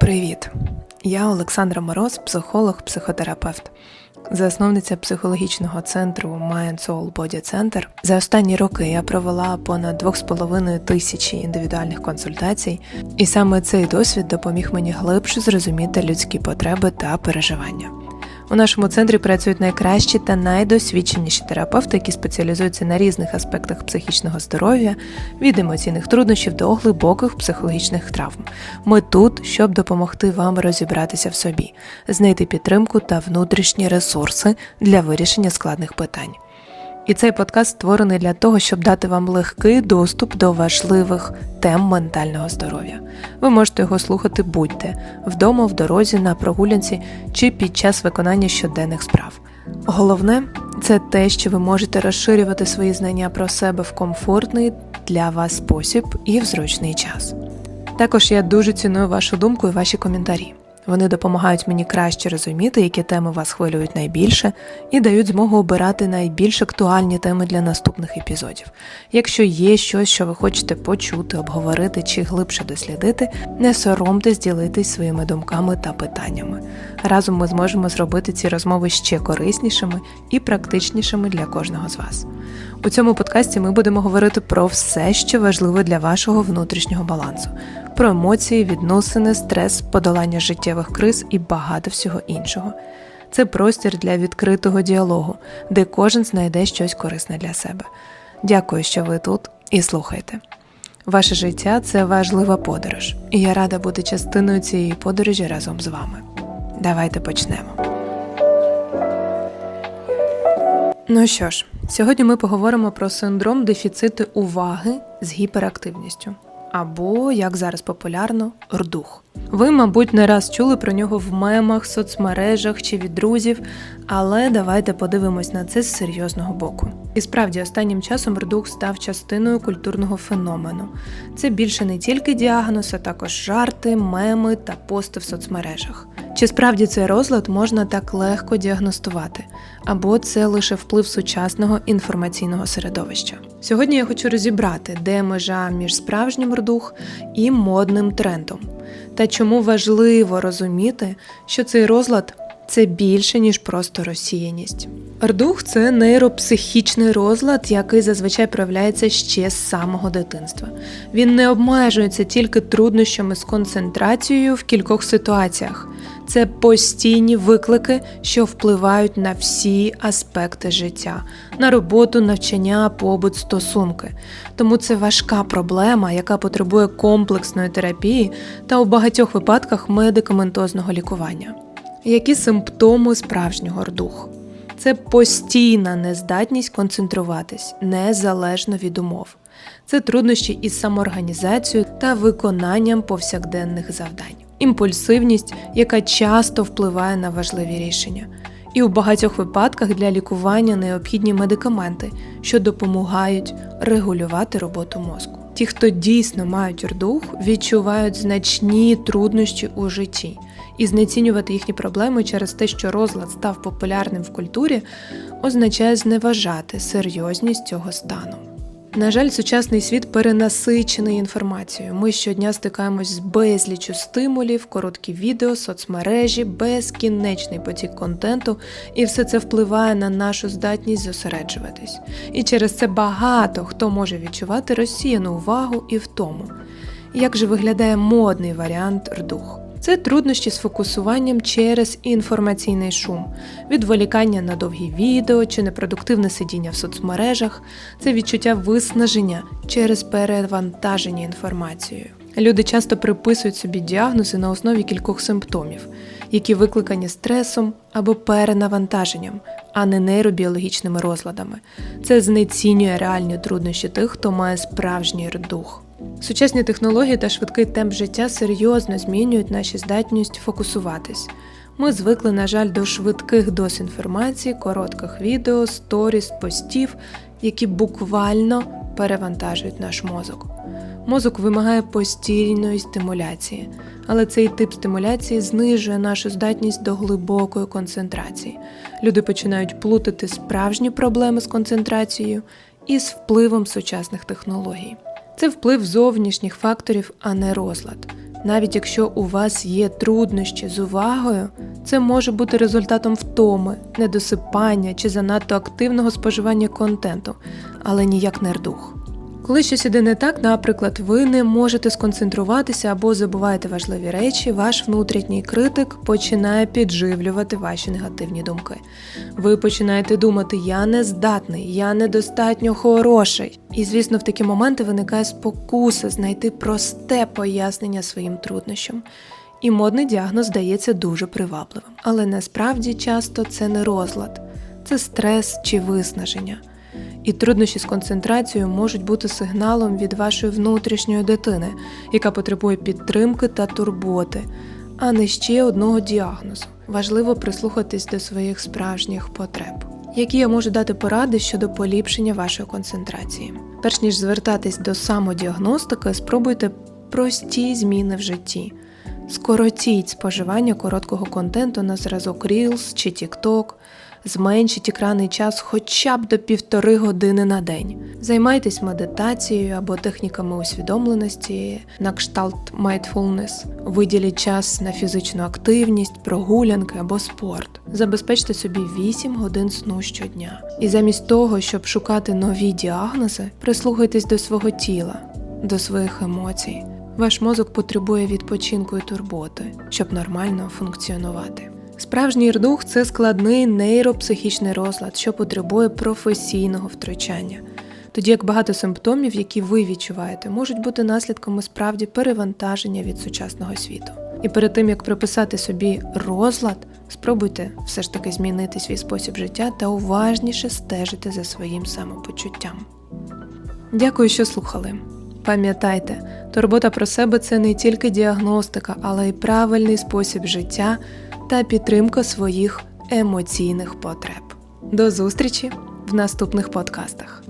Привіт! Я Олександра Мороз, психолог, психотерапевт, засновниця психологічного центру Mind Soul Body Center. За останні роки я провела понад 2,5 тисячі індивідуальних консультацій, і саме цей досвід допоміг мені глибше зрозуміти людські потреби та переживання. У нашому центрі працюють найкращі та найдосвідченіші терапевти, які спеціалізуються на різних аспектах психічного здоров'я, від емоційних труднощів до глибоких психологічних травм. Ми тут, щоб допомогти вам розібратися в собі, знайти підтримку та внутрішні ресурси для вирішення складних питань. І цей подкаст створений для того, щоб дати вам легкий доступ до важливих тем ментального здоров'я. Ви можете його слухати будь-де вдома, в дорозі, на прогулянці чи під час виконання щоденних справ. Головне це те, що ви можете розширювати свої знання про себе в комфортний для вас спосіб і в зручний час. Також я дуже ціную вашу думку і ваші коментарі. Вони допомагають мені краще розуміти, які теми вас хвилюють найбільше, і дають змогу обирати найбільш актуальні теми для наступних епізодів. Якщо є щось, що ви хочете почути, обговорити чи глибше дослідити, не соромтесь ділитись своїми думками та питаннями. Разом ми зможемо зробити ці розмови ще кориснішими і практичнішими для кожного з вас. У цьому подкасті ми будемо говорити про все, що важливо для вашого внутрішнього балансу про емоції, відносини, стрес, подолання життєвих криз і багато всього іншого. Це простір для відкритого діалогу, де кожен знайде щось корисне для себе. Дякую, що ви тут і слухайте. Ваше життя це важлива подорож, і я рада бути частиною цієї подорожі разом з вами. Давайте почнемо. Ну що ж, сьогодні ми поговоримо про синдром дефіциту уваги з гіперактивністю або, як зараз популярно, рдух. Ви, мабуть, не раз чули про нього в мемах, соцмережах чи від друзів, але давайте подивимось на це з серйозного боку. І справді, останнім часом рдух став частиною культурного феномену. Це більше не тільки діагноз, а також жарти, меми та пости в соцмережах. Чи справді цей розлад можна так легко діагностувати, або це лише вплив сучасного інформаційного середовища? Сьогодні я хочу розібрати, де межа між справжнім рдух і модним трендом, та чому важливо розуміти, що цей розлад це більше ніж просто розсіяність. Рдух це нейропсихічний розлад, який зазвичай проявляється ще з самого дитинства. Він не обмежується тільки труднощами з концентрацією в кількох ситуаціях. Це постійні виклики, що впливають на всі аспекти життя, на роботу, навчання, побут, стосунки. Тому це важка проблема, яка потребує комплексної терапії та у багатьох випадках медикаментозного лікування. Які симптоми справжнього рдуху? Це постійна нездатність концентруватись незалежно від умов. Це труднощі із самоорганізацією та виконанням повсякденних завдань, імпульсивність, яка часто впливає на важливі рішення. І у багатьох випадках для лікування необхідні медикаменти, що допомагають регулювати роботу мозку. Ті, хто дійсно мають рдух, відчувають значні труднощі у житті, і знецінювати їхні проблеми через те, що розлад став популярним в культурі, означає зневажати серйозність цього стану. На жаль, сучасний світ перенасичений інформацією. Ми щодня стикаємось з безлічю стимулів, короткі відео, соцмережі, безкінечний потік контенту, і все це впливає на нашу здатність зосереджуватись. І через це багато хто може відчувати розсіяну увагу і втому. Як же виглядає модний варіант рдух? Це труднощі з фокусуванням через інформаційний шум, відволікання на довгі відео чи непродуктивне сидіння в соцмережах, це відчуття виснаження через перевантаження інформацією. Люди часто приписують собі діагнози на основі кількох симптомів, які викликані стресом або перенавантаженням, а не нейробіологічними розладами. Це знецінює реальні труднощі тих, хто має справжній дух. Сучасні технології та швидкий темп життя серйозно змінюють наші здатність фокусуватись. Ми звикли, на жаль, до швидких доз інформації, коротких відео, сторіс, постів, які буквально перевантажують наш мозок. Мозок вимагає постійної стимуляції, але цей тип стимуляції знижує нашу здатність до глибокої концентрації. Люди починають плутати справжні проблеми з концентрацією із впливом сучасних технологій. Це вплив зовнішніх факторів, а не розлад. Навіть якщо у вас є труднощі з увагою, це може бути результатом втоми, недосипання чи занадто активного споживання контенту, але ніяк не рдух. Коли щось іде не так, наприклад, ви не можете сконцентруватися або забуваєте важливі речі, ваш внутрішній критик починає підживлювати ваші негативні думки. Ви починаєте думати, я не здатний, я недостатньо хороший. І, звісно, в такі моменти виникає спокуса знайти просте пояснення своїм труднощам. І модний діагноз здається дуже привабливим. Але насправді часто це не розлад, це стрес чи виснаження. І труднощі з концентрацією можуть бути сигналом від вашої внутрішньої дитини, яка потребує підтримки та турботи, а не ще одного діагнозу. Важливо прислухатись до своїх справжніх потреб. Які я можу дати поради щодо поліпшення вашої концентрації? Перш ніж звертатись до самодіагностики, спробуйте прості зміни в житті. Скоротіть споживання короткого контенту на зразок Reels чи TikTok, зменшіть екранний час хоча б до півтори години на день. Займайтесь медитацією або техніками усвідомленості на кшталт mindfulness. Виділіть час на фізичну активність, прогулянки або спорт. Забезпечте собі 8 годин сну щодня. І замість того, щоб шукати нові діагнози, прислухайтесь до свого тіла, до своїх емоцій. Ваш мозок потребує відпочинку і турботи, щоб нормально функціонувати. Справжній рдух це складний нейропсихічний розлад, що потребує професійного втручання. Тоді як багато симптомів, які ви відчуваєте, можуть бути наслідками справді перевантаження від сучасного світу. І перед тим як приписати собі розлад, спробуйте все ж таки змінити свій спосіб життя та уважніше стежити за своїм самопочуттям. Дякую, що слухали. Пам'ятайте, турбота про себе це не тільки діагностика, але й правильний спосіб життя та підтримка своїх емоційних потреб. До зустрічі в наступних подкастах.